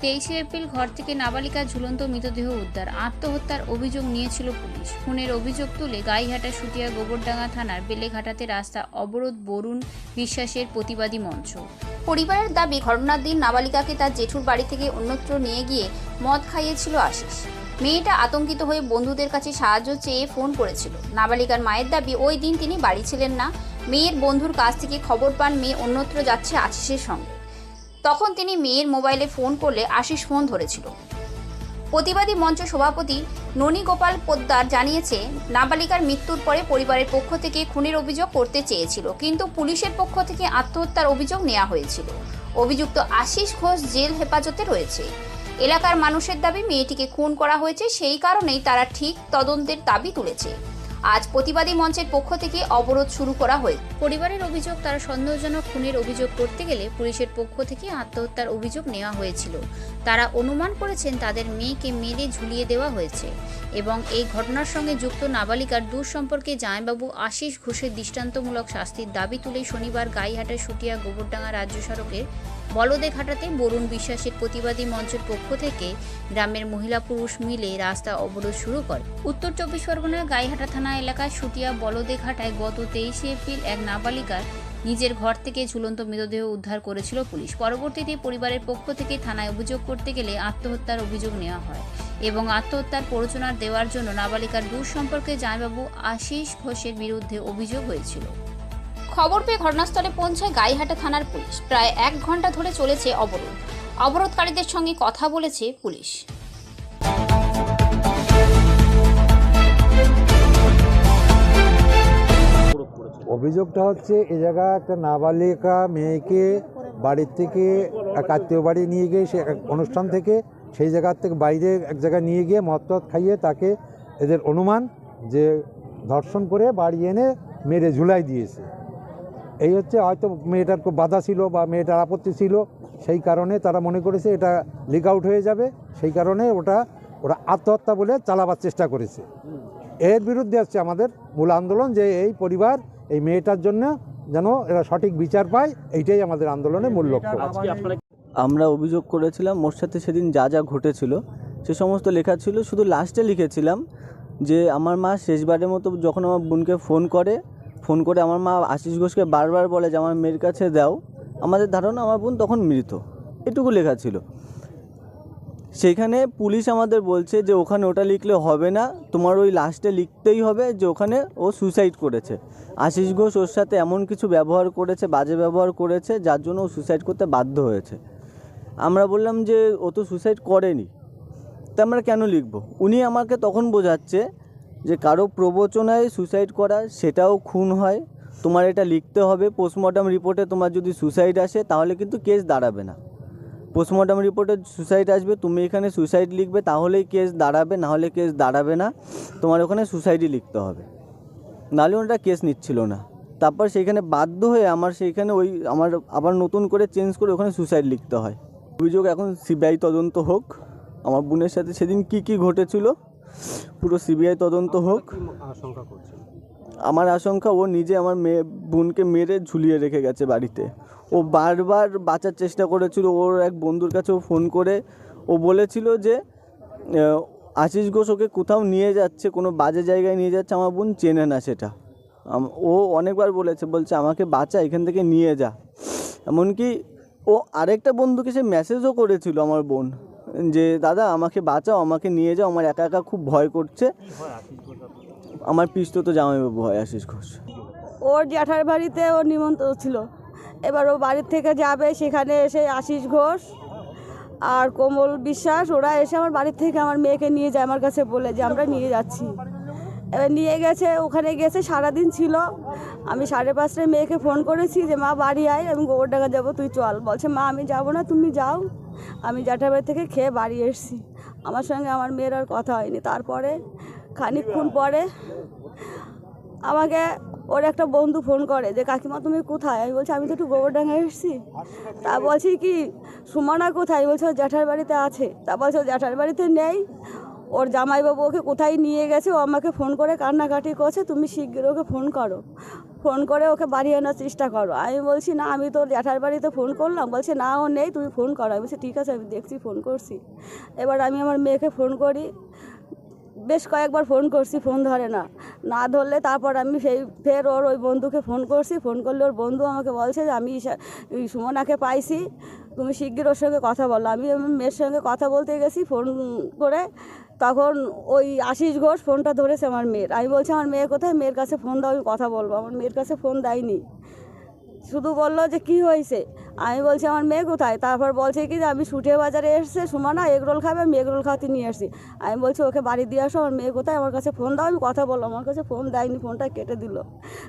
তেইশে এপ্রিল ঘর থেকে নাবালিকার ঝুলন্ত মৃতদেহ উদ্ধার। আত্মহত্যার অভিযোগ নিয়েছিল পুলিশ। খুনের অভিযোগ তুলে গাইহাটা সুটিয়া গোবরডাঙ্গা থানার বেলেঘাটাতে রাস্তা অবরোধ বরুণ বিশ্বাসের প্রতিবাদী মঞ্চ। পরিবারের দাবি, ঘটনার দিন নাবালিকাকে তার জেঠুর বাড়ি থেকে অন্যত্র নিয়ে গিয়ে মদ খাইয়েছিল আশিস। মেয়েটা আতঙ্কিত হয়ে বন্ধুদের কাছে সাহায্য চেয়ে ফোন করেছিল। নাবালিকার মায়ের দাবি, ওই দিন তিনি বাড়ি ছিলেন না। মেয়ের বন্ধুর কাছ থেকে খবর পান, মেয়ে অন্যত্র যাচ্ছে আশিসের সঙ্গে। তখন তিনি মেয়ের মোবাইলে ফোন করলে আশিস ফোন ধরেছিল। প্রতিবাদী মঞ্চ সভাপতি ননী গোপাল পোদ্দার জানিয়েছে, নাবালিকার মৃত্যুর পরে পরিবারের পক্ষ থেকে খুনের অভিযোগ করতে চেয়েছিল, কিন্তু পুলিশের পক্ষ থেকে আত্মহত্যার অভিযোগ নেওয়া হয়েছিল। অভিযুক্ত আশিস ঘোষ জেল হেফাজতে রয়েছে। এলাকার মানুষের দাবি মেয়েটিকে খুন করা হয়েছে, সেই কারণেই তারা ঠিক তদন্তের দাবি তুলেছে। আজ প্রতিবাদী মঞ্চের পক্ষ থেকে অবরোধ শুরু করা হয় পরিবারের অভিযোগ, তারা সন্দেহজনক খুনের অভিযোগ করতে গেলে পুলিশের পক্ষ থেকে আত্মহত্যার অভিযোগ নেওয়া হয়েছিল। তারা অনুমান করেছেন তাদের মেয়েকে মেরে ঝুলিয়ে দেওয়া হয়েছে এবং এই ঘটনার সঙ্গে যুক্ত নাবালিকার দূর সম্পর্কে জামাইবাবু আশিস ঘোষের দৃষ্টান্তমূলক শাস্তির দাবি তুলে শনিবার গাইহাটা সুটিয়া গোবরডাঙ্গা রাজ্য সড়কের বলদে ঘাটাতে বরুণ বিশ্বাসের প্রতিবাদী মঞ্চের পক্ষ থেকে গ্রামের মহিলা পুরুষ মিলে রাস্তা অবরোধ শুরু করে। উত্তর চব্বিশ পরগনার গাইহাটা থানা এলাকায় সুটিয়া বলদে ঘাটায় গত তেইশে এপ্রিল এক নাবালিকার নিজের ঘর থেকে ঝুলন্ত মৃতদেহ উদ্ধার করেছিল পুলিশ। পরবর্তীতে পরিবারের পক্ষ থেকে থানায় অভিযোগ করতে গেলে আত্মহত্যার অভিযোগ নেওয়া হয় এবং আত্মহত্যার প্ররোচনা দেওয়ার জন্য নাবালিকার দূর সম্পর্কে জামাইবাবু আশিস ঘোষের বিরুদ্ধে অভিযোগ হয়েছিল। খবর পেয়ে ঘটনাস্থলে পৌঁছায় গাইহাটা থানার পুলিশ। প্রায় এক ঘণ্টা ধরে চলেছে অবরোধ। অবরোধকারীদের সঙ্গে কথা বলেছে পুলিশ। অভিযোগটা হচ্ছে এ জায়গা একটা নাবালিকা মেয়েকে বাড়ির থেকে এক আত্মীয় বাড়ি নিয়ে গিয়ে সে এক অনুষ্ঠান থেকে সেই জায়গার থেকে বাইরে এক জায়গায় নিয়ে গিয়ে মদ খাইয়ে তাকে এদের অনুমান যে ধর্ষণ করে বাড়ি এনে মেরে ঝুলাই দিয়েছে। এই হচ্ছে হয়তো মেয়েটার খুব বাধা ছিল বা মেয়েটার আপত্তি ছিল সেই কারণে তারা মনে করেছে এটা লিক আউট হয়ে যাবে। সেই কারণে ওটা ওরা আত্মহত্যা বলে চালাবার চেষ্টা করেছে। এর বিরুদ্ধে হচ্ছে আমাদের মূল আন্দোলন যে এই পরিবার এই মেয়েটার জন্য যেন এরা সঠিক বিচার পায় এইটাই আমাদের আন্দোলনের মূল লক্ষ্য। আমরা অভিযোগ করেছিলাম মোর সাথে সেদিন যা যা ঘটেছিল সে সমস্ত লেখা ছিল। শুধু লাস্টে লিখেছিলাম যে আমার মা শেষবারের মতো যখন আমার বোনকে ফোন করে ফোন করে আমার মা আশিস ঘোষকে বারবার বলে যে, আমার মেয়ের কাছে দাও আমাদের ধারণা, আমার বোন তখন মৃত। এটুকু লেখা ছিল। সেইখানে পুলিশ আমাদের বলছে যে, ওখানে ওটা লিখলে হবে না। তোমার ওই লাস্টে লিখতেই হবে যে, ওখানে ও সুসাইড করেছে। আশিস ঘোষ ওর সাথে এমন কিছু ব্যবহার করেছে, বাজে ব্যবহার করেছে, যার জন্য ও সুসাইড করতে বাধ্য হয়েছে। আমরা বললাম যে, ও তো সুসাইড করেনি। তা আমরা কেন লিখব? উনি আমাকে তখন বোঝাচ্ছে যে কারও প্রবচনায় সুসাইড করা, সেটাও খুন হয়। তোমার এটা লিখতে হবে পোস্টমর্টম রিপোর্টে তোমার যদি সুসাইড আসে, তাহলে কিন্তু কেস দাঁড়াবে না। পোস্টমর্টম রিপোর্টে সুসাইড আসবে, তুমি এখানে সুসাইড লিখবে, তাহলেই কেস দাঁড়াবে, না হলে কেস দাঁড়াবে না। তোমার ওখানে সুসাইডই লিখতে হবে। নাহলে ওনারা কেস নিচ্ছিল না। তারপর সেইখানে বাধ্য হয়ে আমার সেইখানে ওই আমার আবার নতুন করে চেঞ্জ করে ওখানে সুসাইড লিখতে হয়। অভিযোগ এখন সিবিআই তদন্ত হোক। আমার বোনের সাথে সেদিন কি কি ঘটেছিল পুরো সিবিআই তদন্ত হোক। আমার আশঙ্কা ও নিজে আমার মেয়ে বোনকে মেরে ঝুলিয়ে রেখে গেছে বাড়িতে। ও বারবার বাঁচার চেষ্টা করেছিল। ওর এক বন্ধুর কাছেও ফোন করে ও বলেছিল যে আশিস ঘোষ ওকে কোথাও নিয়ে যাচ্ছে কোনো বাজে জায়গায় নিয়ে যাচ্ছে আমার বোন চেনে না সেটা। ও অনেকবার বলেছে বলছে আমাকে বাঁচা এখান থেকে নিয়ে যা। এমনকি ও আরেকটা বন্ধুকে সে মেসেজও করেছিল আমার বোন। যে, দাদা, আমাকে বাঁচাও, আমাকে নিয়ে যাও, আমার একা একা খুব ভয় করছে। আমার পিস্তো তো জামাইবাবু হয় আশিস ঘোষ ওর জ্যাঠার বাড়িতে ওর নিমন্ত্রণ ছিল। এবার ও বাড়ির থেকে যাবে, সেখানে এসে আশিস ঘোষ আর কোমল বিশ্বাস, ওরা এসে আমার বাড়ির থেকে আমার মেয়েকে নিয়ে যায়, আমার কাছে বলে যে, আমরা নিয়ে যাচ্ছি। এবার নিয়ে গেছে, ওখানে গেছে, সারাদিন ছিল। আমি সাড়ে পাঁচটায় মেয়েকে ফোন করেছি যে, মা, বাড়ি আয়, আমি গোবরডাঙ্গা যাব, তুই চল। বলছে, মা, আমি যাব না, তুমি যাও। আমি জ্যাঠার বাড়ি থেকে খেয়ে বাড়ি এসেছি। আমার সঙ্গে আমার মেয়ের আর কথা হয়নি। তারপরে খানিকক্ষণ পরে আমাকে ওর একটা বন্ধু ফোন করে যে, কাকিমা, তুমি কোথায়? আমি বলছি, আমি তো একটু গোবরডাঙ্গায় এসেছি। তা বলছি কি, সুমনা কোথায়? বলছে ওর জ্যাঠার বাড়িতে আছে। তা বলছে ওর জ্যাঠার বাড়িতে নেই। ওর জামাইবাবু ওকে কোথায় নিয়ে গেছে? ও আমাকে ফোন করে কান্নাকাটি করছে। তুমি শীঘ্র ওকে ফোন করো। ফোন করে ওকে বাড়ি আনার চেষ্টা করো। আমি বলছি, না, আমি তোর জ্যাঠার বাড়িতে ফোন করলাম। বলছে, না, ও নেই, তুমি ফোন করো। আমি বলছি, ঠিক আছে, আমি দেখছি, ফোন করছি। এবার আমি আমার মেয়েকে ফোন করি। বেশ কয়েকবার ফোন করছি, ফোন ধরে না। না ধরলে তারপর আমি সেই ফের ওর ওই বন্ধুকে ফোন করছি। ফোন করলে ওর বন্ধু আমাকে বলছে যে, আমি সুমনাকে পাইছি। তুমি শিগগির ওর সঙ্গে কথা বলো। আমি মেয়ের সঙ্গে কথা বলতে গেছি, ফোন করে তখন ওই আশিস ঘোষ ফোনটা ধরেছে আমার মেয়ের। আমি বলছি, আমার মেয়ে কোথায়? মেয়ের কাছে ফোন দাও, আমি কথা বলব। আমার মেয়ের কাছে ফোন দেয়নি। শুধু বলল যে, কি হয়েছে? আমি বলছি, আমার মেয়ে কোথায়? তারপর বলছে কি যে, আমি সুটিয়া বাজারে এসছে, সুমনা এগরোল খাবে, আমি এগরোল খাওয়াতে নিয়ে আসছি। আমি বলছি, ওকে বাড়ি দিয়ে আসো, আমার মেয়ে কোথায়? আমার কাছে ফোন দাও, আমি কথা বললাম আমার কাছে ফোন দেয়নি, ফোনটা কেটে দিল।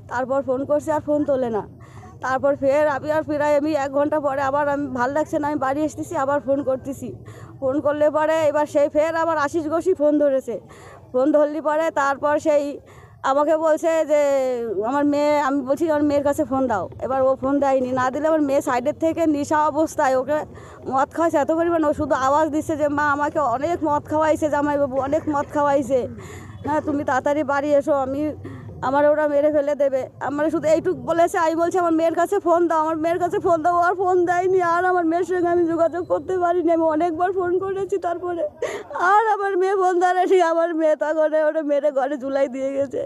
তারপর ফোন করছি, আর ফোন তোলে না। তারপর ফের আমি আর প্রায় আমি এক ঘণ্টা পরে আবার আমি, ভালো লাগছে না, আমি বাড়ি এসতেছি আবার ফোন করতেছি। ফোন করলে পরে এবার সেই ফের আবার আশিস ঘোষই ফোন ধরেছে। ফোন ধরলি পরে তারপর সেই আমাকে বলছে যে, আমার মেয়ে, আমি বলছি আমার মেয়ের কাছে ফোন দাও। এবার ও ফোন দেয়নি। না দিলে আমার মেয়ে সাইডের থেকে নিশা অবস্থায় ওকে মদ খাওয়াইছে। এত পরিমাণ ও শুধু আওয়াজ দিচ্ছে যে, মা, আমাকে অনেক মদ খাওয়াইছে জামাইবাবু, অনেক মদ খাওয়াইছে। হ্যাঁ তুমি তাড়াতাড়ি বাড়ি এসো। আমি আমার ওরা মেরে ফেলে দেবে। আমার শুধু এইটুক বলেছে, আমি বলছি, আমার মেয়ের কাছে ফোন দাও, আমার মেয়ের কাছে ফোন দাও আর ফোন দেয়নি। আর আমার মেয়ের সঙ্গে আমি যোগাযোগ করতে পারিনি। আমি অনেকবার ফোন করেছি তারপরে। আর আমার মেয়ে ফোন ধরেনি আমার মেয়ে তখন ওরা মেরে ঘরে জুলাই দিয়ে গেছে।